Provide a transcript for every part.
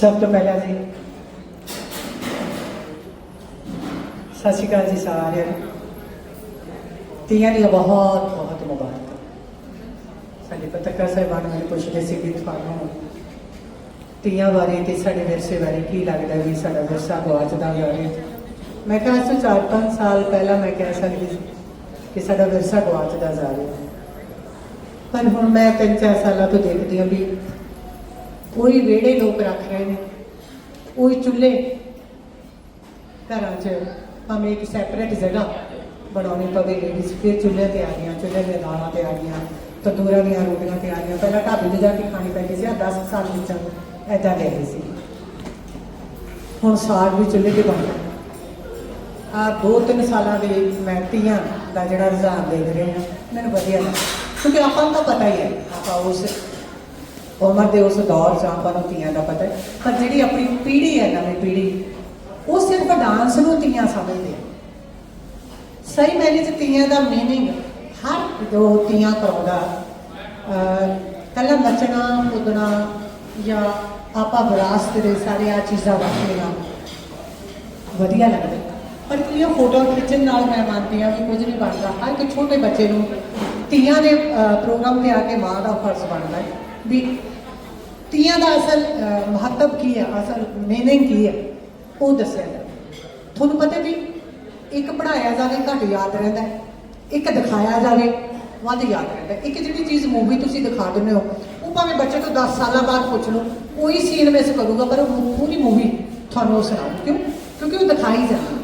ਸਭ ਤੋਂ ਪਹਿਲਾਂ ਜੀ, ਸਤਿ ਸ਼੍ਰੀ ਅਕਾਲ ਜੀ ਸਾਰਿਆਂ ਨੂੰ। ਤੀਆਂ ਦੀਆਂ ਬਹੁਤ ਬਹੁਤ ਮੁਬਾਰਕਾਂ। ਸਾਡੇ ਪੱਤਰਕਾਰ ਸਾਹਿਬਾਨ ਮੈਨੂੰ ਪੁੱਛਦੇ ਸੀ ਕਿ ਤੁਹਾਨੂੰ ਤੀਆਂ ਬਾਰੇ ਤੇ ਸਾਡੇ ਵਿਰਸੇ ਬਾਰੇ ਕੀ ਲੱਗਦਾ ਵੀ ਸਾਡਾ ਵਿਰਸਾ ਗਵਾਚਦਾ ਜਾ ਰਿਹਾ ਮੈਂ ਕਿਹਾ ਅੱਜ ਤੋਂ ਚਾਰ ਪੰਜ ਸਾਲ ਪਹਿਲਾਂ ਮੈਂ ਕਹਿ ਸਕਦੀ ਸੀ ਕਿ ਸਾਡਾ ਵਿਰਸਾ ਗਵਾਚਦਾ ਜਾ ਰਿਹਾ ਪਰ ਹੁਣ ਮੈਂ ਤਿੰਨ ਚਾਰ ਸਾਲਾਂ ਤੋਂ ਦੇਖਦੀ ਹਾਂ ਵੀ ਉਹੀ ਵਿਹੜੇ ਲੋਕ ਰੱਖ ਰਹੇ ਨੇ। ਉਹੀ ਚੁੱਲ੍ਹੇ ਘਰਾਂ 'ਚ, ਭਾਵੇਂ ਇੱਕ ਸੈਪਰੇਟ ਜਗ੍ਹਾ ਬਣਾਉਣੀ ਪਵੇ, ਲੇਡੀਜ਼ ਫਿਰ ਚੁੱਲ੍ਹੇ ਤੇ ਆ ਗਈਆਂ ਚੁੱਲ੍ਹੇ ਦੀਆਂ ਦਾਲਾਂ ਤੇ ਆ ਗਈਆਂ, ਤੰਦੂਰਾਂ ਦੀਆਂ ਰੋਟੀਆਂ ਤੇ ਆ ਗਈਆਂ। ਪਹਿਲਾਂ ਢਾਬੇ ਤੇ ਜਾ ਕੇ ਖਾਣੀ ਪੈਂਦੀ ਸੀ ਆ 10 ਸਾਲ ਵਿੱਚ ਐਦਾਂ ਦੇ ਰਹੀ ਸੀ। ਹੁਣ ਸਾਗ ਵੀ ਚੁੱਲ੍ਹੇ ਤੇ ਬਣਦਾ ਆ ਦੋ ਤਿੰਨ ਸਾਲਾਂ ਦੇ ਮੈਂ ਤੀਆਂ ਦਾ ਜਿਹੜਾ ਰੁਝਾਨ ਦੇਖ ਰਹੇ ਹਾਂ, ਮੈਨੂੰ ਵਧੀਆ ਲੱਗਦਾ। ਕਿਉਂਕਿ ਆਪਾਂ ਨੂੰ ਤਾਂ ਪਤਾ ਹੀ ਹੈ, ਆਪਾਂ ਉਸ ਉਮਰ ਦੇ ਉਸ ਦੌਰ 'ਚ ਆਪਾਂ ਨੂੰ ਤੀਆਂ ਦਾ ਪਤਾ ਹੈ। ਪਰ ਜਿਹੜੀ ਆਪਣੀ ਪੀੜ੍ਹੀ ਹੈ, ਨਵੀਂ ਪੀੜ੍ਹੀ, ਉਹ ਸਿਰਫ ਡਾਂਸ ਨੂੰ ਤੀਆਂ ਸਮਝਦੇ ਆ। ਸਹੀ ਮੈਨੇ ਚ ਤੀਆਂ ਦਾ ਮੀਨਿੰਗ ਹਰ ਜੋ ਤੀਆਂ ਕਰਾਉਂਦਾ ਕੱਲਾ ਨੱਚਣਾ, ਕੁੱਦਣਾ ਜਾਂ ਆਪਾਂ ਵਿਰਾਸਤ ਦੇ ਸਾਰੇ ਆ ਚੀਜ਼ਾਂ ਵਰਤਣਾ ਵਧੀਆ ਲੱਗਦਾ ਪਰ ਇਹ ਫੋਟੋ ਖਿੱਚਣ ਨਾਲ ਮੈਂ ਮੰਨਦੀ ਹਾਂ ਕਿ ਕੁਝ ਨਹੀਂ ਬਣਦਾ। ਹਰ ਇੱਕ ਛੋਟੇ ਬੱਚੇ ਨੂੰ ਧੀਆਂ ਦੇ ਪ੍ਰੋਗਰਾਮ ਤੇ ਆ ਕੇ ਮਾਂ ਦਾ ਫਰਜ਼ ਬਣਦਾ ਹੈ ਵੀ ਤੀਆਂ ਦਾ ਅਸਲ ਮਹੱਤਵ ਕੀ ਹੈ? ਅਸਲ ਮੀਨਿੰਗ ਕੀ ਹੈ? ਉਹ ਦੱਸਿਆ ਜਾਵੇ ਤੁਹਾਨੂੰ ਪਤਾ ਵੀ ਇੱਕ ਪੜਾਇਆ ਜਾਵੇ, ਘੱਟ ਯਾਦ ਰਹਿੰਦਾ ਇੱਕ ਦਿਖਾਇਆ ਜਾਵੇ, ਵੱਧ ਯਾਦ ਰਹਿੰਦਾ ਇੱਕ ਜਿਹੜੀ ਚੀਜ਼ ਮੂਵੀ ਤੁਸੀਂ ਦਿਖਾ ਦਿੰਦੇ ਹੋ, ਉਹ ਭਾਵੇਂ ਬੱਚੇ ਤੋਂ 10 ਸਾਲਾਂ ਬਾਅਦ ਪੁੱਛ ਲਓ, ਕੋਈ ਸੀਨ ਮਿਸ ਕਰੂਗਾ, ਪਰ ਉਹ ਪੂਰੀ ਮੂਵੀ ਤੁਹਾਨੂੰ ਉਹ ਸੁਣਾਉ ਕਿਉਂ? ਕਿਉਂਕਿ ਉਹ ਦਿਖਾਈ ਜਾਂਦੀ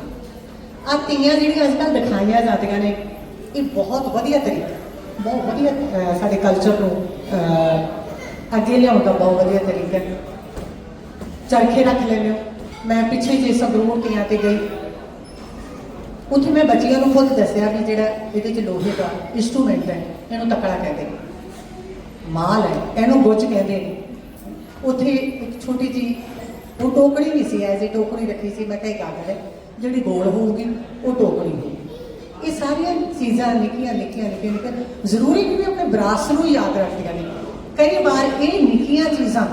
ਆ ਤੀਆਂ ਜਿਹੜੀਆਂ ਅੱਜ ਕੱਲ੍ਹ ਦਿਖਾਈਆਂ ਜਾਂਦੀਆਂ ਨੇ, ਇਹ ਬਹੁਤ ਵਧੀਆ ਤਰੀਕਾ, ਬਹੁਤ ਵਧੀਆ ਸਾਡੇ ਕਲਚਰ ਨੂੰ ਅੱਗੇ ਲਿਆਉਣ ਦਾ ਬਹੁਤ ਵਧੀਆ ਤਰੀਕਾ। ਹੈ ਚਰਖੇ ਰੱਖ ਲੈਂਦੇ ਹੋ। ਮੈਂ ਪਿੱਛੇ ਜੇ ਸੰਗਰੂਰ ਤੀਆਂ ਤੇ ਗਈ। ਉੱਥੇ ਮੈਂ ਬੱਚੀਆਂ ਨੂੰ ਖੁਦ ਦੱਸਿਆ ਵੀ ਜਿਹੜਾ ਇਹਦੇ ਚ ਲੋਹੇ ਦਾ ਇਨਸਟਰੂਮੈਂਟ ਹੈ, ਇਹਨੂੰ ਤਕੜਾ ਕਹਿੰਦੇ ਨੇ। ਮਾਲ ਹੈ, ਇਹਨੂੰ ਗੁੱਜ ਕਹਿੰਦੇ ਨੇ। ਉੱਥੇ ਇੱਕ ਛੋਟੀ ਜੀ ਉਹ ਟੋਕਰੀ ਵੀ ਸੀ, ਐਜ਼ ਟੋਕਰੀ ਰੱਖੀ ਸੀ, ਮੈਂ ਕਿਹਾ ਇਹ ਗੱਲ ਹੈ, ਜਿਹੜੀ ਗੋਲ ਹੋਊਗੀ, ਉਹ ਟੋਕਰੀ ਹੋਊਗੀ ਇਹ ਸਾਰੀਆਂ ਚੀਜ਼ਾਂ ਨਿੱਕੀਆਂ ਨਿੱਕੀਆਂ ਨਿੱਕੀਆਂ ਨਿੱਕੀਆਂ ਜ਼ਰੂਰੀ ਨਹੀਂ ਵੀ ਆਪਣੇ ਵਿਰਾਸਤ ਨੂੰ ਯਾਦ ਰੱਖਦੀਆਂ ਨੇ। ਕਈ ਵਾਰ ਇਹ ਨਿੱਕੀਆਂ ਚੀਜ਼ਾਂ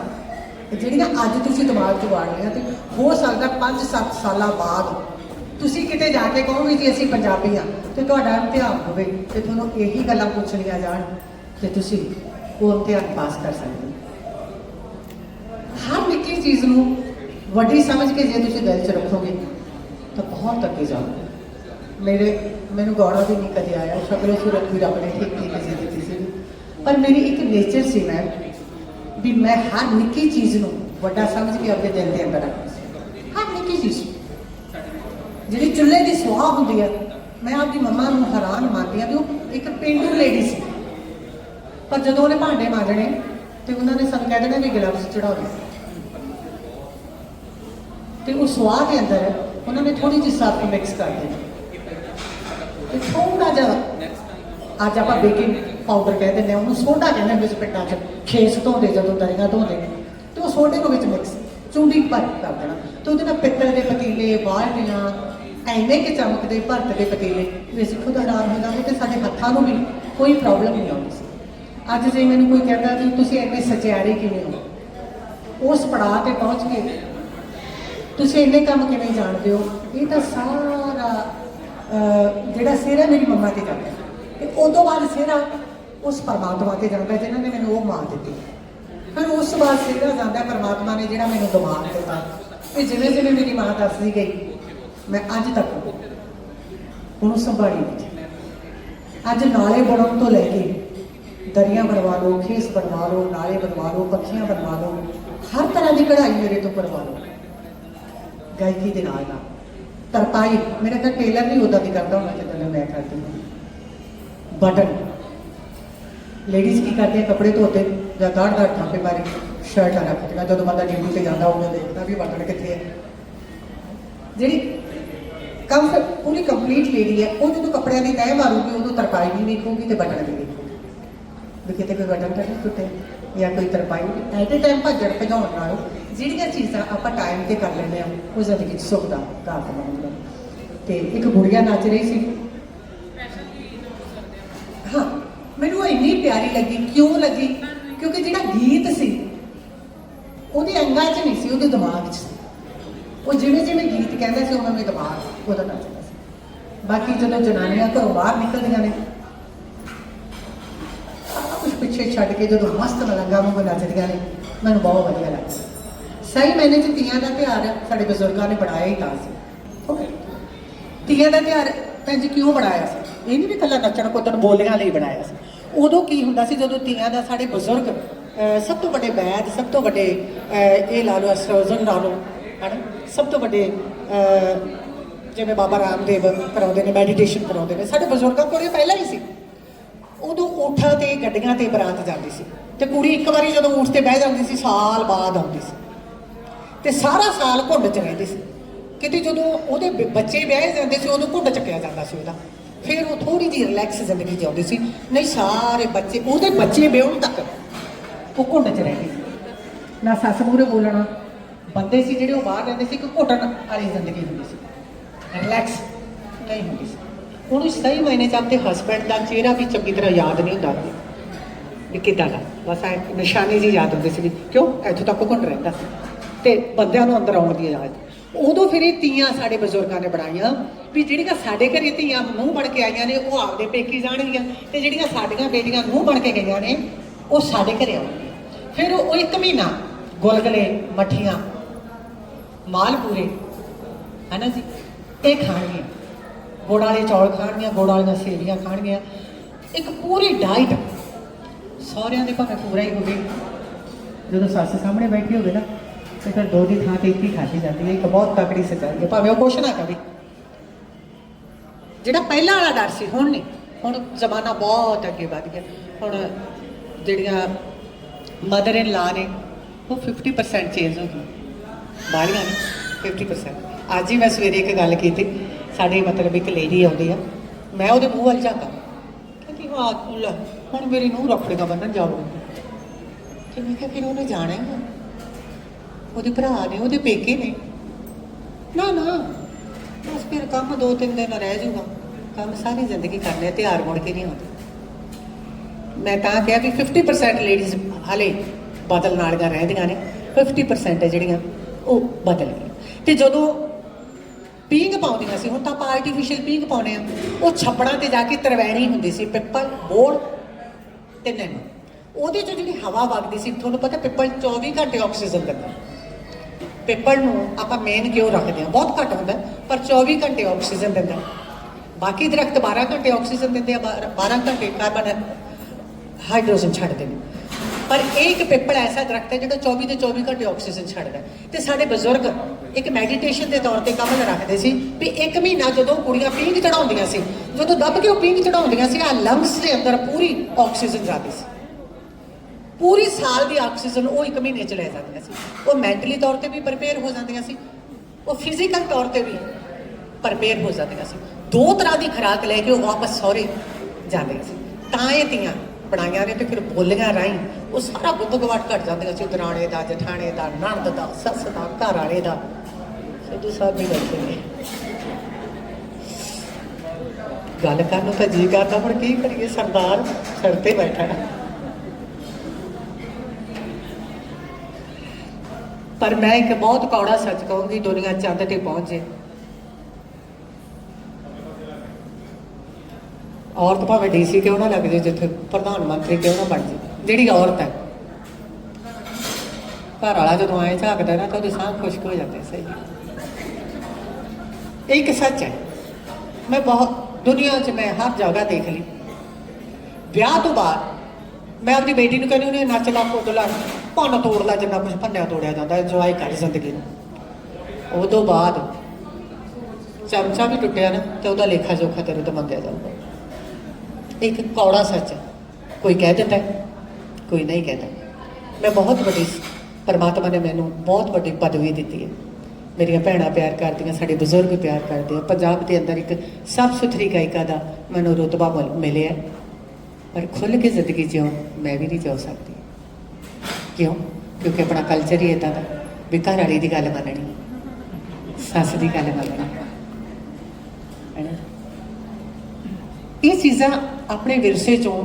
ਜਿਹੜੀਆਂ ਅੱਜ ਤੁਸੀਂ ਦਿਮਾਗ 'ਚ ਵਾੜ ਲਿਆ ਤੇ ਹੋ ਸਕਦਾ 5-7 ਸਾਲਾਂ ਬਾਅਦ ਤੁਸੀਂ ਕਿਤੇ ਜਾ ਕੇ ਕਹੋਗੇ ਜੀ ਅਸੀਂ ਪੰਜਾਬੀ ਆ ਤੇ ਤੁਹਾਡਾ ਇਮਤਿਹਾਨ ਹੋਵੇ ਤੇ ਤੁਹਾਨੂੰ ਇਹੀ ਗੱਲਾਂ ਪੁੱਛਣੀਆਂ ਜਾਣ ਤੇ ਤੁਸੀਂ ਉਹ ਇਮਤਿਹਾਨ ਪਾਸ ਕਰ ਸਕਦੇ ਹੋ। ਹਰ ਨਿੱਕੀ ਚੀਜ਼ ਨੂੰ ਵੱਡੀ ਸਮਝ ਕੇ ਜੇ ਤੁਸੀਂ ਦਿਲ 'ਚ ਰੱਖੋਗੇ ਤਾਂ ਬਹੁਤ ਅੱਗੇ ਜਾਓਗੇ। ਮੇਰੇ, ਮੈਨੂੰ ਗਾਉਣਾ ਵੀ ਨਹੀਂ ਕਦੇ ਆਇਆ ਸ਼ਕਲ ਸੂਰਤ ਵੀ ਰੱਬ ਨੇ ਠੀਕ ਠੀਕ ਪਰ ਮੇਰੀ ਇੱਕ ਨੇਚਰ ਸੀ ਮੈਂ, ਵੀ ਮੈਂ ਹਰ ਨਿੱਕੀ ਚੀਜ਼ ਨੂੰ ਵੱਡਾ ਸਮਝ ਕੇ ਆਪਣੇ ਦਿਲ ਦੇ ਅੰਦਰ ਰੱਖਦੀ ਸੀ ਹਰ ਨਿੱਕੀ ਚੀਜ਼। ਜਿਹੜੀ ਚੁੱਲ੍ਹੇ ਦੀ ਸੁਆਹ ਹੁੰਦੀ ਹੈ, ਮੈਂ ਆਪਦੀ ਮੰਮਾ ਨੂੰ ਹੈਰਾਨ ਮੰਨਦੀ ਹਾਂ ਵੀ ਉਹ ਇੱਕ ਪਿੰਡੂ ਲੇਡੀ ਸੀ। ਪਰ ਜਦੋਂ ਉਹਨੇ ਭਾਂਡੇ ਮਾਂਜਣੇ, ਤੇ ਉਹਨਾਂ ਨੇ ਸਾਨੂੰ ਕਹਿ ਦੇਣਾ ਵੀ ਗਲਵਸ ਚੜਾਓ ਤੇ ਉਹ ਸੁਆਹ ਦੇ ਅੰਦਰ ਉਹਨਾਂ ਨੇ ਥੋੜੀ ਜਿਹੀ ਸਰਫ ਮਿਕਸ ਕਰ ਦੇਣੀ ਤੇ ਥੋੜਾ ਜਿਹਾ ਅੱਜ ਆਪਾਂ ਬੇਕਿੰਗ ਪਾਊਡਰ ਕਹਿ ਦਿੰਦੇ ਆ, ਉਹਨੂੰ ਸੋਡਾ ਕਹਿੰਦੇ ਹੁੰਦੇ ਸੀ ਪਿੰਡਾਂ 'ਚ, ਖੇਸ ਧੋਂਦੇ ਜਦੋਂ ਦਰੀਆਂ ਧੋਂਦੇ ਤੇ ਉਹ ਸੋਡੇ ਨੂੰ ਵਿੱਚ ਮਿਕਸ ਚੁੰਡੀ ਭਰ ਕਰ ਦੇਣਾ, ਤੇ ਉਹਦੇ ਨਾਲ ਪਿੱਤਲ ਦੇ ਪਤੀਲੇ, ਬਾਲਟੀਆਂ ਐਨੇ ਕਿ ਚਮਕਦੇ ਭਰਤ ਦੇ ਪਤੀਲੇ, ਵੀ ਅਸੀਂ ਖੁਦ ਹੈਰਾਨ ਹੁੰਦਾ ਜਾਂਦੇ ਤੇ ਸਾਡੇ ਹੱਥਾਂ ਨੂੰ ਵੀ ਕੋਈ ਪ੍ਰੋਬਲਮ ਨਹੀਂ ਆਉਂਦੀ ਸੀ। ਅੱਜ ਜੇ ਮੈਨੂੰ ਕੋਈ ਕਹਿੰਦਾ ਵੀ ਤੁਸੀਂ ਇੰਨੇ ਸਚਿਆਰੇ ਕਿਵੇਂ ਹੋ? ਉਸ ਪੜਾਅ ਤੇ ਪਹੁੰਚ ਕੇ ਤੁਸੀਂ ਇੰਨੇ ਕੰਮ ਕਿਵੇਂ ਜਾਣਦੇ ਹੋ? ਇਹ ਤਾਂ ਸਾਰਾ ਜਿਹੜਾ ਸਿਹਰਾ ਮੇਰੀ ਮੰਮਾ ਤੇ ਕਰਦਾ ਹੈ। ਤੇ ਤੋਂ ਬਾਅਦ ਸਿਹਰਾ ਉਸ ਪਰਮਾਤਮਾ ਤੇ ਜਾਂਦਾ ਹੈ ਜਿਨ੍ਹਾਂ ਨੇ ਮੈਨੂੰ ਉਹ ਮਾਂ ਦਿੱਤੀ। ਫਿਰ ਉਸ ਤੋਂ ਬਾਅਦ ਸਿਹਰਾ ਜਾਂਦਾ ਪਰਮਾਤਮਾ ਨੇ ਜਿਹੜਾ ਮੈਨੂੰ ਦਿਮਾਗ ਦਿੱਤਾ। ਤੇ ਜਿਵੇਂ ਜਿਵੇਂ ਮੇਰੀ ਮਾਂ ਦੱਸਦੀ ਗਈ, ਮੈਂ ਅੱਜ ਤੱਕ ਉਹਨੂੰ ਸੰਭਾਲੀ ਬੈਠੀ ਅੱਜ ਨਾਲੇ ਬਣਾਉਣ ਤੋਂ ਲੈ ਕੇ ਦਰੀਆਂ ਬਣਵਾ ਲਓ ਖੇਸ ਬਣਵਾ ਲਓ, ਨਾਲੇ ਬਣਵਾ ਲਓ, ਪੱਖੀਆਂ ਬਣਵਾ ਲਓ, ਹਰ ਤਰ੍ਹਾਂ ਦੀ ਕਢਾਈ ਮੇਰੇ ਤੋਂ ਕਰਵਾ ਲਓ। ਗਾਇਕੀ ਦੇ ਨਾਲ ਨਾਲ ਤਰਪਾਈ, ਮੇਰੇ ਤਾਂ ਟੇਲਰ ਵੀ ਉਹਦਾ ਦੀ ਕਰਦਾ ਹੁੰਦਾ ਜਿੱਦਾਂ ਦਾ ਮੈਂ ਕਰਦੀ ਹਾਂ। ਬਟਨ। ਲੇਡੀਜ਼ ਕੀ ਕਰਦੀਆਂ ਕੱਪੜੇ ਧੋਤੇ ਜਾਂ ਦਾੜ ਦਾੜ ਥਾਪੇ ਮਾਰੀ ਸ਼ਰਟ ਰੱਖਦੀਆਂ ਜਦੋਂ ਬੰਦਾ ਡਿਊਟੀ ਤੇ ਜਾਂਦਾ ਉਹਨੂੰ ਦੇਖਦਾ ਵੀ ਬਟਨ ਕਿੱਥੇ ਹੈ ਜਿਹੜੀ ਕੰਮ ਪੂਰੀ ਕੰਪਲੀਟ ਲੇਡੀ ਹੈ ਉਹ ਜਦੋਂ ਕੱਪੜਿਆਂ ਦੀ ਤੈਅ ਮਾਰੂਗੀ, ਉਦੋਂ ਤਰਪਾਈ ਵੀ ਵੇਖੂਗੀ ਤੇ ਬਟਨ ਵੀ ਵੇਖੂਗੀ। ਵੀ ਕਿਤੇ ਕੋਈ ਬਟਨ ਤਾਂ ਨਹੀਂ ਟੁੱਟੇ ਜਾਂ ਕੋਈ ਤਰਪਾਈ ਐਟ ਏ ਟਾਈਮ ਭੱਜਣ ਭਜਾਉਣ ਨਾਲ ਜਿਹੜੀਆਂ ਚੀਜ਼ਾਂ ਆਪਾਂ ਟਾਈਮ ਤੇ ਕਰ ਲੈਂਦੇ ਆ ਉਹ ਜ਼ਿੰਦਗੀ 'ਚ ਸੁੱਖ ਦਾ ਕਾਰਨ ਬਣਦੀਆਂ ਤੇ ਇੱਕ ਗੁੜੀਆ ਨੱਚ ਰਹੀ ਸੀ ਹਾਂ ਮੈਨੂੰ ਉਹ ਇੰਨੀ ਪਿਆਰੀ ਲੱਗੀ, ਕਿਉਂ ਲੱਗੀ? ਕਿਉਂਕਿ ਜਿਹੜਾ ਗੀਤ ਸੀ, ਉਹਦੇ ਅੰਗਾਂ 'ਚ ਨਹੀਂ ਸੀ, ਉਹਦੇ ਦਿਮਾਗ 'ਚ ਸੀ। ਉਹ ਜਿਵੇਂ ਜਿਵੇਂ ਗੀਤ ਕਹਿੰਦਾ ਸੀ, ਉਵੇਂ ਉਵੇਂ ਦਿਮਾਗ ਉਹਦਾ ਨੱਚਦਾ ਸੀ। ਬਾਕੀ ਜਦੋਂ ਜਨਾਨੀਆਂ ਘਰੋਂ ਬਾਹਰ ਨਿਕਲਦੀਆਂ ਨੇ ਕੁਝ ਪਿੱਛੇ ਛੱਡ ਕੇ ਜਦੋਂ ਮਸਤ ਮਲੰਗਾ ਵਾਂਗੂ ਨੱਚਦੀਆਂ ਨੇ, ਮੈਨੂੰ ਬਹੁਤ ਵਧੀਆ ਲੱਗਦਾ। ਸਹੀ ਮੈਨੇ ਚ ਤੀਆਂ ਦਾ ਤਿਉਹਾਰ ਸਾਡੇ ਬਜ਼ੁਰਗਾਂ ਨੇ ਬਣਾਇਆ ਹੀ ਤਾਂ ਸੀ। ਤੀਆਂ ਦਾ ਤਿਉਹਾਰ ਭੈਣ ਜੀ ਕਿਉਂ ਬਣਾਇਆ ਸੀ? ਇਹ ਨਹੀਂ ਵੀ ਕੱਲਾ ਨੱਚਣ, ਕੁੱਦਣ, ਬੋਲੀਆਂ ਲਈ ਬਣਾਇਆ ਸੀ। ਉਦੋਂ ਕੀ ਹੁੰਦਾ ਸੀ ਜਦੋਂ ਤੀਆਂ ਦਾ ਸਾਡੇ ਬਜ਼ੁਰਗ ਸਭ ਤੋਂ ਵੱਡੇ ਵੈਦ ਸਭ ਤੋਂ ਵੱਡੇ ਇਹ ਲਾ ਲਓ ਸਰਜਨ ਲਾ ਲਓ, ਹਨਾ? ਸਭ ਤੋਂ ਵੱਡੇ ਜਿਵੇਂ ਬਾਬਾ ਰਾਮਦੇਵ ਕਰਾਉਂਦੇ ਨੇ ਮੈਡੀਟੇਸ਼ਨ ਕਰਾਉਂਦੇ ਨੇ, ਸਾਡੇ ਬਜ਼ੁਰਗਾਂ ਕੋਲ ਪਹਿਲਾਂ ਹੀ ਸੀ। ਉਦੋਂ ਊਠਾਂ ਤੇ, ਗੱਡੀਆਂ ਤੇ ਬਰਾਤ ਜਾਂਦੀ ਸੀ ਤੇ ਕੁੜੀ ਇੱਕ ਵਾਰੀ ਜਦੋਂ ਊਠ ਤੇ ਬਹਿ ਜਾਂਦੀ ਸੀ, ਸਾਲ ਬਾਅਦ ਆਉਂਦੀ ਸੀ। ਤੇ ਸਾਰਾ ਸਾਲ ਘੁੰਡ ਚ ਰਹਿੰਦੀ ਸੀ। ਕਿਤੇ ਜਦੋਂ ਉਹਦੇ ਬ- ਬੱਚੇ ਵਿਆਹੇ ਜਾਂਦੇ ਸੀ, ਉਦੋਂ ਘੁੰਡ ਚੱਕਿਆ ਜਾਂਦਾ ਸੀ ਉਹਦਾ। ਫਿਰ ਉਹ ਥੋੜੀ ਜਿਹੀ ਰਿਲੈਕਸ ਜ਼ਿੰਦਗੀ ਜਿਉਂਦੀ ਸੀ। ਨਹੀਂ, ਸਾਰੇ ਬੱਚੇ, ਉਹਦੇ ਬੱਚੇ ਵਿਆਹਣ ਤੱਕ ਉਹ ਘੁੰਡ ਚ ਰਹਿੰਦੀ ਸੀ। ਨਾ ਸੱਸ ਮੂਹਰੇ ਬੋਲਣਾ, ਬੰਦੇ ਸੀ ਜਿਹੜੇ ਉਹ ਬਾਹਰ ਰਹਿੰਦੇ ਸੀ ਕਿ ਘੁੱਟਣ ਵਾਲੀ ਜ਼ਿੰਦਗੀ ਹੁੰਦੀ ਸੀ। ਰਿਲੈਕਸ ਨਹੀਂ ਹੁੰਦੀ ਸੀ। ਉਹਨੂੰ ਸਹੀ ਮਹੀਨੇ ਚ ਆਪਣੇ ਹਸਬੰਡ ਦਾ ਚਿਹਰਾ ਵੀ ਚੰਗੀ ਤਰ੍ਹਾਂ ਯਾਦ ਨਹੀਂ ਹੁੰਦਾ। ਸੀ ਵੀ ਕਿੱਦਾਂ ਦਾ, ਬਸ ਐ ਨਿਸ਼ਾਨੀ ਜੀ ਯਾਦ ਹੁੰਦੀ ਸੀ ਕਿਉਂ? ਇੱਥੋਂ ਤੱਕ ਘੁੰਡ ਰਹਿੰਦਾ ਸੀ। ਤੇ ਬੰਦਿਆਂ ਨੂੰ ਅੰਦਰ ਆਉਣ ਦੀ ਯਾਦ ਉਦੋਂ ਫਿਰ ਇਹ ਤੀਆਂ ਸਾਡੇ ਬਜ਼ੁਰਗਾਂ ਨੇ ਬਣਾਈਆਂ ਵੀ ਜਿਹੜੀਆਂ ਸਾਡੇ ਘਰੇ ਤੀਆਂ ਮੂੰਹ ਬਣ ਕੇ ਆਈਆਂ ਨੇ, ਉਹ ਆਪਦੇ ਪੇਕੀ ਜਾਣਗੀਆਂ ਤੇ ਜਿਹੜੀਆਂ ਸਾਡੀਆਂ ਬੇਟੀਆਂ ਮੂੰਹ ਬਣ ਕੇ ਗਈਆਂ ਨੇ, ਉਹ ਸਾਡੇ ਘਰੇ ਆਉਣਗੀਆਂ। ਫਿਰ ਉਹ ਇੱਕ ਮਹੀਨਾ ਗੁਲਗਲੇ, ਮੱਠੀਆਂ ਮਾਲਪੂਰੇ ਹਨਾ ਜੀ? ਇਹ ਖਾਣਗੇ ਗੁੜ ਵਾਲੇ ਚੌਲ ਖਾਣਗੀਆਂ, ਗੁੜ ਵਾਲੀਆਂ ਸੇਵੀਆਂ ਖਾਣਗੀਆਂ। ਇੱਕ ਪੂਰੀ ਡਾਈਟ ਸਹੁਰਿਆਂ ਦੇ ਭਾਵੇਂ ਪੂਰਾ ਹੀ ਹੋਵੇ। ਜਦੋਂ ਸੱਸ ਸਾਹਮਣੇ ਬੈਠੀ ਹੋਵੇ ਨਾ ਤੇ ਫਿਰ ਦੋ ਦੀ ਥਾਂ ਤੇ ਇੱਕ ਹੀ ਖਾਧੀ ਜਾਂਦੀ ਹੈ, ਇੱਕ ਬਹੁਤ ਤਕੜੀ ਸਚਾਈ ਹੈ, ਭਾਵੇਂ ਉਹ ਕੁਛ ਨਾ ਕਰੇ ਜਿਹੜਾ ਪਹਿਲਾਂ ਵਾਲਾ ਡਰ ਸੀ, ਹੁਣ ਨਹੀਂ। ਹੁਣ ਜ਼ਮਾਨਾ ਬਹੁਤ ਅੱਗੇ ਵੱਧ ਗਿਆ। ਹੁਣ ਜਿਹੜੀਆਂ ਮਦਰ ਇਨ ਲਾ ਨੇ, ਉਹ 50% ਚੇਂਜ ਹੋ ਗਈ ਬਾਲੀਆਂ ਨੇ 50% ਅੱਜ ਹੀ ਮੈਂ ਸਵੇਰੇ ਇੱਕ ਗੱਲ ਕੀਤੀ, ਸਾਡੇ ਮਤਲਬ ਇੱਕ ਲੇਡੀ ਆਉਂਦੀ ਆ, ਮੈਂ ਉਹਦੇ ਮੂੰਹ ਵੱਲ ਜਾਂਦਾ ਕਹਿੰਦੀ, ਹਾਂ ਹੁਣ ਮੇਰੀ ਨੂੰਹ ਰੱਖੜੀਆਂ ਬੰਨਣ ਜਾਊਗੀ ਤੇ ਮੈਂ ਕਿਹਾ, ਫਿਰ ਉਹਨੇ ਜਾਣਾ ਹੀ ਉਹਦੇ ਭਰਾ ਨੇ ਉਹਦੇ ਪੇਕੇ ਨੇ। ਨਾ ਨਾ। ਬਸ ਫਿਰ ਕੰਮ ਦੋ ਤਿੰਨ ਦਿਨ ਰਹਿ ਜਾਊਗਾ। ਕੰਮ ਸਾਰੀ ਜ਼ਿੰਦਗੀ ਕਰਨੇ ਆ, ਤਿਉਹਾਰ ਮੁੜ ਕੇ ਨਹੀਂ ਆਉਂਦੇ। ਮੈਂ ਤਾਂ ਕਿਹਾ ਵੀ 50% ਲੇਡੀਜ਼ ਹਾਲੇ ਬਦਲਣ ਵਾਲੀਆਂ ਰਹਿੰਦੀਆਂ ਨੇ 50% ਹੈ ਜਿਹੜੀਆਂ ਉਹ ਬਦਲ ਗਈਆਂ। ਤੇ ਜਦੋਂ ਪੀਂਘ ਪਾਉਂਦੀਆਂ ਸੀ ਹੁਣ ਤਾਂ ਆਪਾਂ ਆਰਟੀਫੀਸ਼ੀਅਲ ਪੀਂਘ ਪਾਉਨੇ ਆ ਉਹ ਛੱਪੜਾਂ ਤੇ ਜਾ ਕੇ ਤਰਵੈਣੀ ਹੁੰਦੀ ਸੀ ਪਿੱਪਲ ਬੋੜ ਤੇ ਨੈਣ ਉਹਦੇ ਚੋਂ ਜਿਹੜੀ ਹਵਾ ਵਗਦੀ ਸੀ ਤੁਹਾਨੂੰ ਪਤਾ ਪਿੱਪਲ 24 ਘੰਟੇ ਆਕਸੀਜਨ ਦਿੰਦਾ। ਪਿੱਪਲ ਨੂੰ ਆਪਾਂ ਮੇਨ ਕਿਉਂ ਰੱਖਦੇ ਹਾਂ? ਬਹੁਤ ਘੱਟ ਹੁੰਦਾ, ਪਰ 24 ਘੰਟੇ ਆਕਸੀਜਨ ਦਿੰਦਾ ਬਾਕੀ ਦਰਖਤ 12 ਘੰਟੇ ਆਕਸੀਜਨ ਦਿੰਦੇ ਆ 12 ਘੰਟੇ ਕਾਰਬਨ ਹਾਈਡਰੋਜਨ ਛੱਡਦੇ ਨੇ। ਪਰ ਇਹ ਇੱਕ ਪੇਪਲ ਐਸਾ ਦਰਖਤ ਹੈ ਜਿਹੜਾ 24 ਤੇ 24 ਘੰਟੇ ਆਕਸੀਜਨ ਛੱਡਦਾ ਹੈ। ਤੇ ਸਾਡੇ ਬਜ਼ੁਰਗ ਇੱਕ ਮੈਡੀਟੇਸ਼ਨ ਦੇ ਤੌਰ ਤੇ ਕੰਮ ਰੱਖਦੇ ਸੀ ਵੀ ਇੱਕ ਮਹੀਨਾ ਜਦੋਂ ਕੁੜੀਆਂ ਪੀਂਘ ਚੜਾਉਂਦੀਆਂ ਸੀ, ਜਦੋਂ ਦੱਬ ਕੇ ਉਹ ਪੀਂਘ ਚੜਾਉਂਦੀਆਂ ਸੀ ਆ ਲੰਗਸ ਦੇ ਅੰਦਰ ਪੂਰੀ ਆਕਸੀਜਨ ਜਾਂਦੀ ਸੀ। ਪੂਰੀ ਸਾਲ ਦੀ ਆਕਸੀਜਨ ਉਹ ਇੱਕ ਮਹੀਨੇ ਚ ਲੈ ਜਾਂਦੀਆਂ ਸੀ। ਉਹ ਮੈਂਟਲੀ ਤੌਰ ਤੇ ਵੀ ਪ੍ਰਪੇਅਰ ਹੋ ਜਾਂਦੀਆਂ ਸੀ, ਉਹ ਫਿਜ਼ੀਕਲ ਤੌਰ ਤੇ ਵੀ ਪ੍ਰਪੇਅਰ ਹੋ ਜਾਂਦੀਆਂ ਸੀ। ਦੋ ਤਰ੍ਹਾਂ ਦੀ ਖੁਰਾਕ ਲੈ ਕੇ ਉਹ ਵਾਪਸ ਸਹੁਰੇ ਜਾਂਦੀਆਂ ਸੀ। ਤਾਂ ਇਹ ਤੀਆਂ ਬਣਾਈਆਂ ਨੇ ਤੇ ਫਿਰ ਬੋਲੀਆਂ ਰਾਹੀਂ ਉਹ ਸਾਰਾ ਬੁੱਧ ਗਵਾਟ ਘਟ ਜਾਂਦੀਆਂ ਸੀ। ਦਰਾਣੇ ਦਾ, ਜਠਾਣੇ ਦਾ, ਨਣਦ ਦਾ, ਸੱਸ ਦਾ, ਘਰ ਵਾਲੇ ਦਾ। ਸਿੱਧੂ ਸਾਹਿਬ ਵੀ ਬੈਠੇ ਨੇ ਗੱਲ ਕਰਨ ਨੂੰ ਤਾਂ ਜੀ ਕਰਦਾ, ਹੁਣ ਕੀ ਕਰੀਏ? ਸਰਦਾਰ, ਸਿਰ ਤੇ ਬੈਠਾ। ਪਰ ਮੈਂ ਇੱਕ ਬਹੁਤ ਕੌੜਾ ਸੱਚ ਕਹੂੰਗੀ, ਦੁਨੀਆ ਚੰਦ ਤੇ ਪਹੁੰਚ ਜੇ। ਔਰਤ ਭਾਵੇਂ ਡੀਸੀ ਕਿਉਂ ਨਾ ਲੱਗ ਜੇ, ਜਿੱਥੇ ਪ੍ਰਧਾਨ ਮੰਤਰੀ ਕਿਉਂ ਨਾ ਬਣ ਜੇ, ਜਿਹੜੀ ਔਰਤ ਹੈ। ਘਰ ਵਾਲਾ ਜਦੋਂ ਆਏ ਝਾਕਦਾ ਨਾ, ਤਾਂ ਉਹਦੇ ਸਾਹ ਖੁਸ਼ਕ ਹੋ ਜਾਂਦੇ ਸਹੀ ਇਹ ਇੱਕ ਸੱਚ ਹੈ। ਮੈਂ ਬਹੁਤ, ਦੁਨੀਆ 'ਚ ਮੈਂ ਹਰ ਜਗ੍ਹਾ ਦੇਖ ਲਈ। ਵਿਆਹ ਤੋਂ ਬਾਅਦ ਮੈਂ ਆਪਣੀ ਬੇਟੀ ਨੂੰ ਕਹਿੰਦੀ ਉਹਨੇ ਨੱਚ ਲਾ ਕੁੱਦ ਭੰਨ ਤੋੜ ਲਾ ਜਿੰਨਾ ਕੁਝ ਭੰਨਿਆ ਤੋੜਿਆ ਜਾਂਦਾ ਇੰਜੋਏ ਕਰ ਜ਼ਿੰਦਗੀ ਨੂੰ। ਉਹ ਤੋਂ ਬਾਅਦ ਚਮਚਾ ਵੀ ਟੁੱਟਿਆ ਨਾ, ਤੇ ਉਹਦਾ ਲੇਖਾ ਜੋਖਾ ਤੇਰੇ ਤੋਂ ਮੰਗਿਆ ਜਾਂਦਾ। ਇੱਕ ਕੌੜਾ ਸੱਚ ਕੋਈ ਕਹਿ ਦਿੰਦਾ ਕੋਈ ਨਹੀਂ ਕਹਿੰਦਾ ਮੈਂ ਬਹੁਤ ਵੱਡੀ ਪਰਮਾਤਮਾ ਨੇ ਮੈਨੂੰ ਬਹੁਤ ਵੱਡੀ ਪਦਵੀ ਦਿੱਤੀ ਹੈ। ਮੇਰੀਆਂ ਭੈਣਾਂ ਪਿਆਰ ਕਰਦੀਆਂ, ਸਾਡੇ ਬਜ਼ੁਰਗ ਪਿਆਰ ਕਰਦੇ ਆ। ਪੰਜਾਬ ਦੇ ਅੰਦਰ ਇੱਕ ਸਾਫ਼ ਸੁਥਰੀ ਗਾਇਕਾ ਦਾ ਮੈਨੂੰ ਰੁਤਬਾ ਮਿਲ- ਮਿਲਿਆ ਪਰ ਖੁੱਲ੍ਹ ਕੇ ਜ਼ਿੰਦਗੀ ਜਿਉਂ ਮੈਂ ਵੀ ਨਹੀਂ ਜਿਉ ਸਕਦੀ। ਕਿਉਂ? ਕਿਉਂਕਿ ਆਪਣਾ ਕਲਚਰ ਹੀ ਇਦਾਂ ਦਾ। ਵੀ ਘਰ ਵਾਲੀ ਦੀ ਗੱਲ ਮੰਨਣੀ, ਸੱਸ ਦੀ ਗੱਲ ਮੰਨਣੀ, ਹੈ ਨਾ? ਇਹ ਚੀਜ਼ਾਂ ਆਪਣੇ ਵਿਰਸੇ ਚੋਂ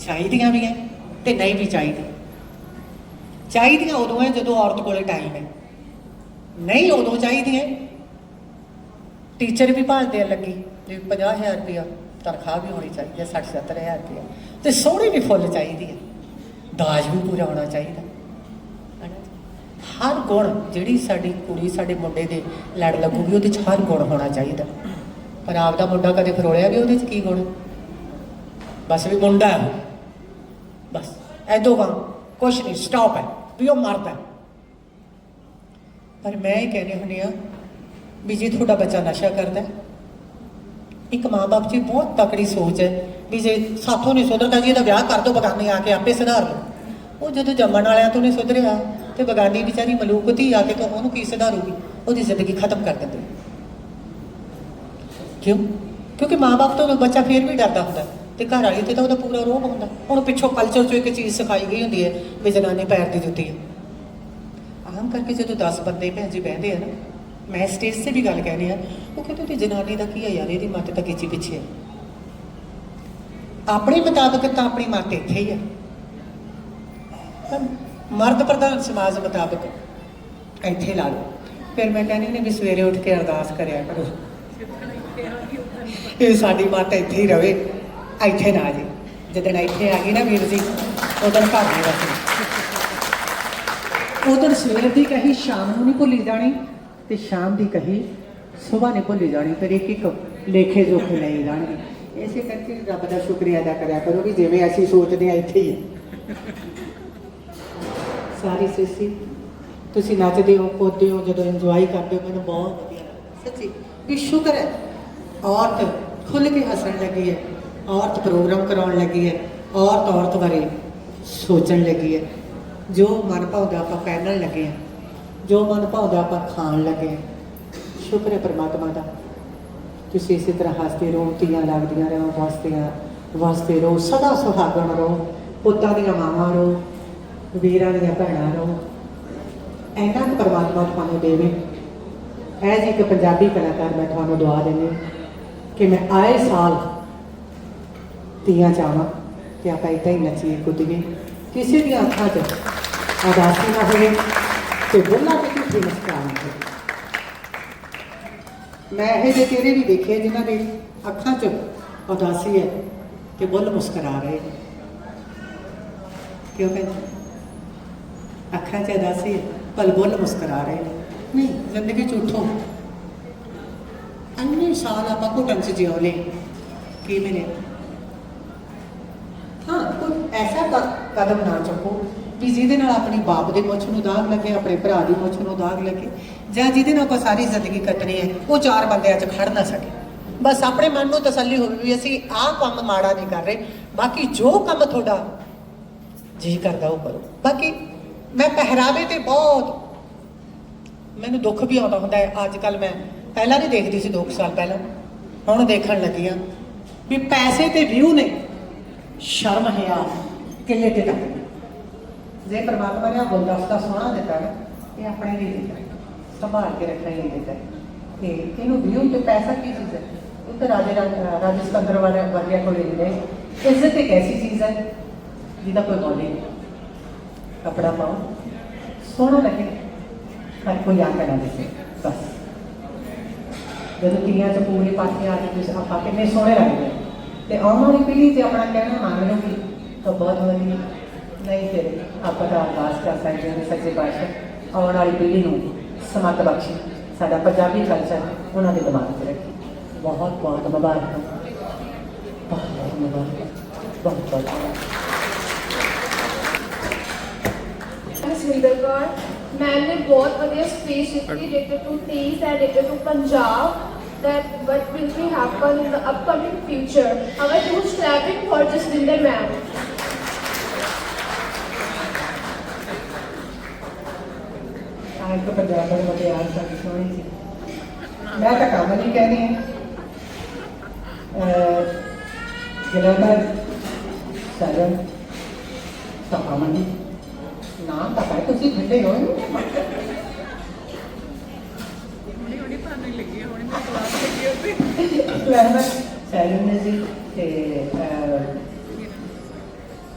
ਚਾਹੀਦੀਆਂ ਵੀ ਹੈ ਤੇ ਨਹੀਂ ਵੀ ਚਾਹੀਦੀਆਂ। ਚਾਹੀਦੀਆਂ ਉਦੋਂ ਹੈ ਜਦੋਂ ਔਰਤ ਕੋਲੇ ਟਾਈਮ ਹੈ ਨਹੀਂ ਉਦੋਂ ਚਾਹੀਦੀਆਂ ਟੀਚਰ ਵੀ ਭਾਲਦੇ ਆ ਲੱਗੀ ਵੀ 50000 ਰੁਪਇਆ ਤਨਖਾਹ ਵੀ ਹੋਣੀ ਚਾਹੀਦੀ ਹੈ 60 70000 ਰੁਪਇਆ। ਤੇ ਸੋਹਣੀ ਵੀ ਫੁੱਲ ਚਾਹੀਦੀ ਹੈ ਦਾਜ ਵੀ ਪੂਰਾ ਹੋਣਾ ਚਾਹੀਦਾ। ਹਨਾ? ਹਰ ਗੁਣ ਜਿਹੜੀ ਸਾਡੀ ਕੁੜੀ, ਸਾਡੇ ਮੁੰਡੇ ਦੇ ਲੜ ਲੱਗੂਗੀ, ਉਹਦੇ ਚ ਹਰ ਗੁਣ ਹੋਣਾ ਚਾਹੀਦਾ। ਪਰ ਆਪਦਾ ਮੁੰਡਾ ਕਦੇ ਫਰੋਲਿਆ ਵੀ ਉਹਦੇ ਚ ਕੀ ਗੁਣ? ਬਸ ਵੀ ਮੁੰਡਾ ਹੈ ਬਸ ਐਦੋਂ ਵਾਂ ਕੁਛ ਨਹੀਂ ਸਟਾਪ ਹੈ, ਵੀ ਉਹ ਮਰਦਾ ਪਰ ਮੈਂ ਇਹ ਕਹਿੰਦੇ ਹੁੰਦੀ ਆ ਵੀ ਜੇ ਤੁਹਾਡਾ ਬੱਚਾ ਨਸ਼ਾ ਕਰਦਾ ਇੱਕ ਮਾਂ-ਬਾਪ ਦੀ ਬਹੁਤ ਤਕੜੀ ਸੋਚ ਹੈ ਵੀ ਜੇ ਸਾਥੋਂ ਨਹੀਂ ਸੁਧਰਦਾ, ਜੀ ਇਹਦਾ ਵਿਆਹ ਕਰ ਦੋ, ਬਗਾਨੇ ਆ ਕੇ ਆਪੇ ਸੁਧਾਰ ਲਓ। ਉਹ ਜਦੋਂ ਜੰਮਣ ਵਾਲਿਆਂ ਤੋਂ ਨਹੀਂ ਸੁਧਰਿਆ ਤੇ ਬਗਾਨੀ ਵਿਚਾਰੀ ਮਲੂਕਤੀ ਆ ਕੇ ਤਾਂ ਉਹਨੂੰ ਕੀ ਸੁਧਾਰੂਗੀ? ਉਹਦੀ ਜ਼ਿੰਦਗੀ ਖਤਮ ਕਰ ਦਿੰਦੇ। ਕਿਉਂ? ਕਿਉਂਕਿ ਮਾਂ-ਬਾਪ ਤੋਂ ਬੱਚਾ ਫੇਰ ਵੀ ਡਰਦਾ ਹੁੰਦਾ। ਤੇ ਘਰ ਵਾਲੀ ਤੇ ਤਾਂ ਉਹਦਾ ਪੂਰਾ ਰੋਹ ਹੁੰਦਾ। ਹੁਣ ਪਿੱਛੋਂ ਕਲਚਰ ਚੋਂ ਇੱਕ ਚੀਜ਼ ਸਿਖਾਈ ਗਈ ਹੁੰਦੀ ਹੈ ਵੀ ਜਨਾਨੀ ਪੈਰ ਦੀ ਜੁੱਤੀ ਹੈ। ਆਮ ਕਰਕੇ ਜਦੋਂ 10 ਬੰਦੇ ਭੈਣ ਜੀ ਬਹਿੰਦੇ ਆ ਨਾ, ਮੈਂ ਸਟੇਜ ਤੇ ਵੀ ਗੱਲ ਕਹਿ ਰਹੀ ਆ, ਉਹ ਕਹਿੰਦੇ ਤੇ ਜਨਾਨੀ ਦਾ ਕੀ ਹੈ ਯਾਰ, ਇਹਦੀ ਮੱਤ ਤਾਂ ਕਿਚੀ ਪਿੱਛੇ ਆ। ਆਪਣੇ ਮੁਤਾਬਕ ਤਾਂ ਆਪਣੀ ਮੱਤ ਇੱਥੇ ਹੀ ਆ। ਪਰ ਮਰਦ ਪ੍ਰਧਾਨ ਸਮਾਜ ਮੁਤਾਬਕ ਇੱਥੇ ਲਾ ਲਓ। ਫਿਰ ਮੈਂ ਕਹਿੰਦੀ ਨੇ ਵੀ ਸਵੇਰੇ ਉੱਠ ਕੇ ਅਰਦਾਸ ਕਰਿਆ ਕਰੋ। ਇਹ ਸਾਡੀ ਮੱਤ ਇੱਥੇ ਹੀ ਰਵੇ, ਇੱਥੇ ਨਾ ਆ ਜੇ। ਜਦੋਂ ਇੱਥੇ ਆ ਗਈ ਨਾ ਵੀਰ ਜੀ, ਉਦੋਂ ਘਰ ਨਹੀਂ ਵਸਣੀ ਉਦੋਂ ਸਵੇਰ ਦੀ ਕਹੀ, ਸ਼ਾਮ ਨੂੰ ਨਹੀਂ ਭੁੱਲੀ ਜਾਣੀ, ਤੇ ਸ਼ਾਮ ਦੀ ਕਹੀ ਸਵੇਰ ਨਹੀਂ ਭੁੱਲੀ ਜਾਣੀ, ਫਿਰ ਇੱਕ ਇੱਕ ਲੇਖੇ ਜੋਖੇ ਲਈ ਜਾਣਗੇ। ਇਸੇ ਕਰਕੇ ਰੱਬ ਦਾ ਸ਼ੁਕਰੀਆ ਅਦਾ ਕਰਿਆ ਕਰੋ ਵੀ ਜਿਵੇਂ ਅਸੀਂ ਸੋਚਦੇ ਹਾਂ ਇੱਥੇ ਹੀ। ਸਾਰੀ ਸਿਸੀ। ਤੁਸੀਂ ਨੱਚਦੇ ਹੋ ਕੋਦੇ ਹੋ, ਜਦੋਂ ਇੰਜੋਏ ਕਰਦੇ ਹੋ, ਮੈਨੂੰ ਬਹੁਤ ਵਧੀਆ ਲੱਗਦਾ। ਸੱਚੀ, ਵੀ ਸ਼ੁਕਰ ਹੈ। ਔਰਤ ਖੁੱਲ ਕੇ ਹੱਸਣ ਲੱਗੀ ਹੈ। ਔਰਤ ਪ੍ਰੋਗਰਾਮ ਕਰਾਉਣ ਲੱਗੀ ਹੈ। ਔਰਤ ਔਰਤ ਬਾਰੇ ਸੋਚਣ ਲੱਗੀ ਹੈ। ਜੋ ਮਨ ਭਾਉਂਦਾ ਆਪਾਂ ਪਹਿਨਣ ਲੱਗੇ ਹਾਂ। ਜੋ ਮਨ ਭਾਉਂਦਾ ਆਪਾਂ ਖਾਣ ਲੱਗੇ ਹਾਂ। ਸ਼ੁਕਰ ਹੈ ਪਰਮਾਤਮਾ ਦਾ। ਤੁਸੀਂ ਇਸੇ ਤਰ੍ਹਾਂ ਹੱਸਦੇ ਰਹੋ, ਧੀਆਂ ਲੱਗਦੀਆਂ ਰਹੋ ਵਸਦੀਆਂ ਵਸਦੇ ਰਹੋ, ਸਦਾ ਸੁਹਾਗਣ ਰਹੋ, ਪੁੱਤਾਂ ਦੀਆਂ ਮਾਵਾਂ ਰਹੋ। ਵੀਰਾਂ ਦੀਆਂ ਭੈਣਾਂ ਨੂੰ ਐਨਾ ਕੁ ਪਰਮਾਤਮਾ ਤੁਹਾਨੂੰ ਦੇਵੇ। ਐ ਜੀ ਇੱਕ ਪੰਜਾਬੀ ਕਲਾਕਾਰ ਮੈਂ ਤੁਹਾਨੂੰ ਦੁਆ ਦਿੰਦੀ ਕਿ ਮੈਂ ਆਏ ਸਾਲ ਤੀਆਂ ਜਾਵਾਂ ਤੇ ਆਪਾਂ ਏਦਾਂ ਹੀ ਨੱਚੀਏ, ਕੁੱਦੀਏ। ਕਿਸੇ ਦੀਆਂ ਅੱਖਾਂ 'ਚ ਉਦਾਸੀ ਨਾ ਹੋਵੇ ਤੇ ਬੁੱਲਾਂ ਤੇ ਝੂਠੀ ਮੁਸਕਾਨ ਹੋਵੇ। ਮੈਂ ਇਹ ਜਿਹੇ ਤੇਰੇ ਵੀ ਦੇਖੇ ਜਿਨ੍ਹਾਂ ਦੇ ਅੱਖਾਂ 'ਚ ਉਦਾਸੀ ਹੈ ਤੇ ਬੁੱਲ ਮੁਸਕਰਾ ਰਹੇ ਕਿਉਂ ਕਹਿੰਦੇ? ਅੱਖਾਂ 'ਚ ਉਦਾਸੀ ਹੈ ਪਰ ਬੁੱਲ ਮੁਸਕਰਾ ਰਹੇ ਨੇ। ਨਹੀਂ, ਜ਼ਿੰਦਗੀ ਝੂਠੋ ਅੰਨੇ ਸਾਲ ਆਪਾਂ ਘੁਟਨ 'ਚ ਜਿਉਲੇ ਕੀ ਮਿਲੇ ਹਾਂ, ਕੋਈ ਐਸਾ ਕਦਮ ਨਾ ਚੁੱਕੋ ਵੀ ਜਿਹਦੇ ਨਾਲ ਆਪਣੀ ਬਾਪ ਦੇ ਮੁੱਛ ਨੂੰ ਦਾਗ ਲੱਗੇ, ਆਪਣੇ ਭਰਾ ਦੀ ਮੁੱਛ ਨੂੰ ਦਾਗ ਲੱਗੇ, ਜਾਂ ਜਿਹਦੇ ਨਾਲ ਆਪਾਂ ਸਾਰੀ ਜ਼ਿੰਦਗੀ ਕੱਟਣੀ ਹੈ, ਉਹ ਚਾਰ ਬੰਦਿਆਂ 'ਚ ਖੜ ਨਾ ਸਕੇ। ਬਸ ਆਪਣੇ ਮਨ ਨੂੰ ਤਸੱਲੀ ਹੋਵੇ ਵੀ ਅਸੀਂ ਆਹ ਕੰਮ ਮਾੜਾ ਨਹੀਂ ਕਰ ਰਹੇ, ਬਾਕੀ ਜੋ ਕੰਮ ਤੁਹਾਡਾ ਜੀ ਕਰਦਾ ਉਹ ਕਰੋ। ਬਾਕੀ ਮੈਂ ਪਹਿਰਾਵੇ ਤੇ ਬਹੁਤ ਮੈਨੂੰ ਦੁੱਖ ਵੀ ਆਉਂਦਾ ਹੁੰਦਾ ਹੈ। ਅੱਜ ਕੱਲ ਮੈਂ ਪਹਿਲਾਂ ਨਹੀਂ ਦੇਖਦੀ ਸੀ 2 ਸਾਲ ਪਹਿਲਾਂ। ਹੁਣ ਦੇਖਣ ਲੱਗੀ ਆ ਵੀ ਪੈਸੇ ਤੇ ਵਿਊ ਨੇ। ਸ਼ਰਮ ਹਿਆ ਕਿੱਲੇ ਤੇ ਤੱਕ ਜੇ ਪਰਮਾਤਮਾ ਨੇ ਆਹ ਗੁਲਦਸਤਾ ਸੋਹਣਾ ਦਿੱਤਾ ਨਾ, ਇਹ ਆਪਣੇ ਲਈ ਦਿੱਤਾ ਸੰਭਾਲ ਕੇ ਰੱਖਣਾ ਹੀ ਦਿੱਤਾ ਹੈ। ਤੇ ਇਹਨੂੰ ਵਿਊ ਤੇ ਪੈਸਾ ਕੀ ਚੀਜ਼ ਹੈ? ਉਹ ਤਾਂ ਰਾਜੇ ਰਾਜ- ਰਾਜੇ ਸਕੰਦਰ ਵਾਲੇ ਵਰਗਿਆਂ ਕੋਲ ਹੀ ਨੇ। ਇੱਜ਼ਤ ਇੱਕ ਐਸੀ ਚੀਜ਼ ਹੈ ਜਿਹਦਾ ਕੋਈ ਮੁੱਲ ਨਹੀਂ। ਕਪੜਾ ਪਾਓ। ਸੋਹਣਾ ਲੱਗੇ। ਪਰ ਕੋਈ ਆਕਾ ਨਾ ਦਿਸੇ ਬਸ। ਜਦੋਂ ਤੀਆਂ ਚ ਪੂਰੇ ਪਾਸੇ ਆ ਕੇ ਤੁਸੀਂ ਆਪਾਂ ਕਿੰਨੇ ਸੋਹਣੇ ਲੱਗਦੇ ਹੋ। ਤੇ ਆਉਣ ਵਾਲੀ ਪੀੜ੍ਹੀ ਤੇ ਆਪਣਾ ਕਹਿਣਾ ਮੰਨ ਲਓਗੀ ਤਾਂ ਬਹੁਤ ਵਧੀਆ ਨਹੀਂ ਫਿਰ ਆਪਾਂ ਤਾਂ ਅਰਦਾਸ ਕਰ ਸਕਦੇ ਹਾਂ ਵੀ ਸੱਚੇ ਪਾਤਸ਼ਾਹ, ਆਉਣ ਵਾਲੀ ਪੀੜ੍ਹੀ ਨੂੰ ਸਮਤ ਬਖਸ਼ੀ। ਸਾਡਾ ਪੰਜਾਬੀ ਕਲਚਰ ਉਹਨਾਂ ਦੇ ਦਿਮਾਗ 'ਚ ਰੱਖੀ। ਬਹੁਤ ਬਹੁਤ ਮੁਬਾਰਕ। ਬਹੁਤ ਬਹੁਤ ਮੁਬਾਰਕ। ਬਹੁਤ ਬਹੁਤ ਸੁਰਿੰਦਰ ਕੌਰ ਮੈਮ ਨੇ ਬਹੁਤ ਵਧੀਆ ਸਪੀਚ ਦਿੱਤੀ related to these and related to Punjab that what will be happen in the upcoming future. Our huge clapping for Jaswinder ma'am. ਆਹ ਇੱਕ ਪੰਜਾਬ ਦੇ ਮੁਟਿਆਰ ਸਾਡੀ ਸੋਹਣੀ ਸੀ ਮੈਂ ਤਾਂ ਕੰਮ ਨਹੀਂ ਕਹਿਣੀ ਅਹ ਜਲੰਧਰ ਸਰਨ ਤਾਂ ਅਮਨ ਨਾਮ ਤਾਂ ਹੈ ਤੁਸੀਂ ਠੰਡੇ ਨੇ ਜੀ ਤੇ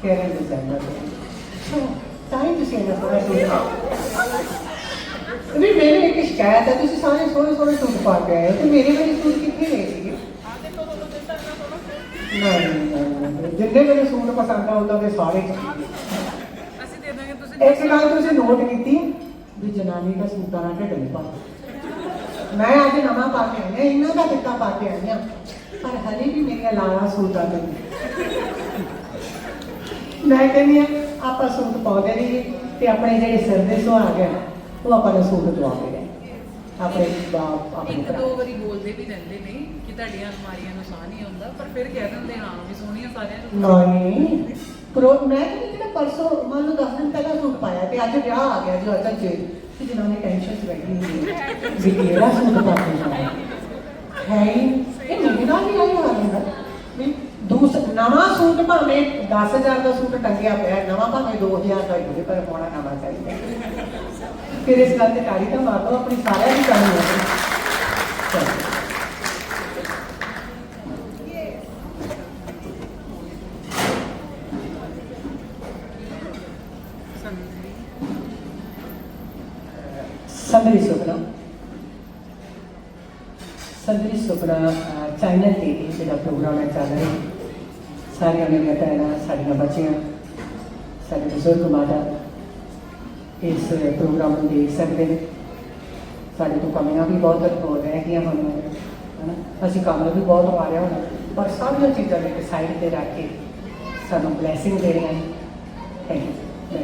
ਕੇਰਨ ਦੇ ਹੀ ਤੁਸੀਂ ਪਾ ਵੀ ਮੇਰੇ ਇੱਕ ਸ਼ਿਕਾਇਤ ਹੈ ਤੁਸੀਂ ਸਾਰੇ ਸੋਹਣੇ ਸੋਹਣੇ ਸੂਟ ਪਾ ਕੇ ਆਏ ਹੋ ਤੇ ਮੇਰੇ ਵਾਲੇ ਸੂਟ ਕਿੱਥੇ ਸੀਗੇ? ਨਹੀਂ ਜਿੰਨੇ ਮੇਰੇ ਸੂਟ ਪਸੰਦ ਆ ਉਹਨਾਂ ਦੇ ਸਾਰੇ। ਇੱਕ ਗੱਲ ਤੁਸੀਂ ਨੋਟ ਕੀਤੀ ਵੀ ਜਨਾਨੀ ਦਾ ਸੂਟਾਂ ਨਾਲ ਢਿੱਡ ਨਹੀਂ ਭਰਦਾ। ਮੈਂ ਅੱਜ ਨਵਾਂ ਪਾ ਕੇ ਆਈ ਹਾਂ ਇਹਨਾਂ ਦਾ ਕਿੱਤਾ ਪਾ ਕੇ ਆਈ ਹਾਂ ਪਰ ਹਲੇ ਵੀ ਮੇਰੀਆਂ ਲਾਲਾਂ ਸੂਟਾਂ ਤੇ। ਮੈਂ ਕਹਿੰਦੀ ਆ ਆਪਾਂ ਸੂਟ ਪਾਉਂਦੇ ਰਹੀਏ ਤੇ ਆਪਣੇ ਜਿਹੜੇ ਸਿਰ ਦੇ ਸੁਹਾਗ ਆ ਉਹ ਆਪਾਂ ਨੂੰ ਸੂਟ ਦਵਾਉਂਦੇ ਰਹੇ ਆਪਣੇ ਬਾਪ ਆਪਣੇ ਇੱਕ ਦੋ ਵਾਰੀ ਬੋਲਦੇ ਵੀ ਰਹਿੰਦੇ ਨੇ ਕਿ ਤੁਹਾਡੀਆਂ ਅਲਮਾਰੀਆਂ ਨੂੰ ਸਾਹ ਨਹੀਂ ਆਉਂਦਾ ਪਰ ਫਿਰ ਕਹਿ ਦਿੰਦੇ ਹਾਂ ਵੀ ਸੋਹਣੀਆਂ ਸਾਰਿਆਂ ਨੂੰ। ਨਹੀਂ। ਪ੍ਰੋ ਮੈਂ ਕਹਿੰਦੀ ਜਿਹੜਾ ਪਰਸੋਂ ਮੰਨ ਲਓ 10 ਦਿਨ ਪਹਿਲਾਂ ਸੂਟ ਪਾਇਆ ਤੇ ਅੱਜ ਵਿਆਹ ਆ ਗਿਆ ਜੋ ਅੱਜ ਜੇ ਤੇ ਜਨਾਨੀ ਟੈਨਸ਼ਨ ਚ ਬੈਠੀ ਹੋਈ ਹੈ ਵੀ ਕਿਹੜਾ ਸੂਟ ਪਾ ਕੇ ਹੈ ਇਹ ਮੇਰੇ ਨਾਲ ਆਈ ਹਾਲ ਹੁੰਦਾ ਵੀ ਦੂਸ ਨਵਾਂ ਸੂਟ ਭਾਵੇਂ 10000 ਦਾ ਸੂਟ ਟੰਗਿਆ ਪਿਆ, ਨਵਾਂ ਭਾਵੇਂ 2000 ਦਾ ਹੀ ਪਰ ਹੋਣਾ ਨਵਾਂ ਚਾਹੀਦਾ ਫਿਰ ਇਸ ਗੱਲ ਤੇ ਤਾੜੀ ਤਾਂ ਮਾਰ ਲਓ, ਆਪਣੀ ਸਾਰਿਆਂ ਦੀ ਕਹਾਣੀ ਹੈ ਚਲੋ। ਸੰਦਰੀ ਸੰਦਰੀ ਸੁਪਨਾ ਸੰਦਰੀ ਸੁਪਨਾ ਚੈਨਲ ਤੇ ਇਹ ਜਿਹੜਾ ਪ੍ਰੋਗਰਾਮ ਹੈ ਚੱਲ ਰਿਹਾ। ਸਾਰੀਆਂ ਮੇਰੀਆਂ ਭੈਣਾਂ, ਸਾਡੀਆਂ ਬੱਚੀਆਂ, ਸਾਡੇ ਬਜ਼ੁਰਗ ਮਾਤਾ ਇਸ ਪ੍ਰੋਗਰਾਮ ਨੂੰ ਦੇਖ ਸਕਦੇ ਨੇ। ਸਾਡੇ ਤੋਂ ਕਮੀਆਂ ਵੀ ਬਹੁਤ ਹੋ ਗਈਆਂ ਹੁਣ, ਹਨਾ? ਅਸੀਂ ਕੰਮ ਵੀ ਬਹੁਤ ਆ ਰਿਹਾ ਹੁਣ, ਪਰ ਸਾਰੀਆਂ ਚੀਜ਼ਾਂ ਨੂੰ ਸਾਈਡ ਤੇ ਰੱਖ ਕੇ ਸਾਨੂੰ ਬਲੇਸਿੰਗ ਦੇ ਰਹੇ ਹਨ ਥੈਂਕ ਯੂ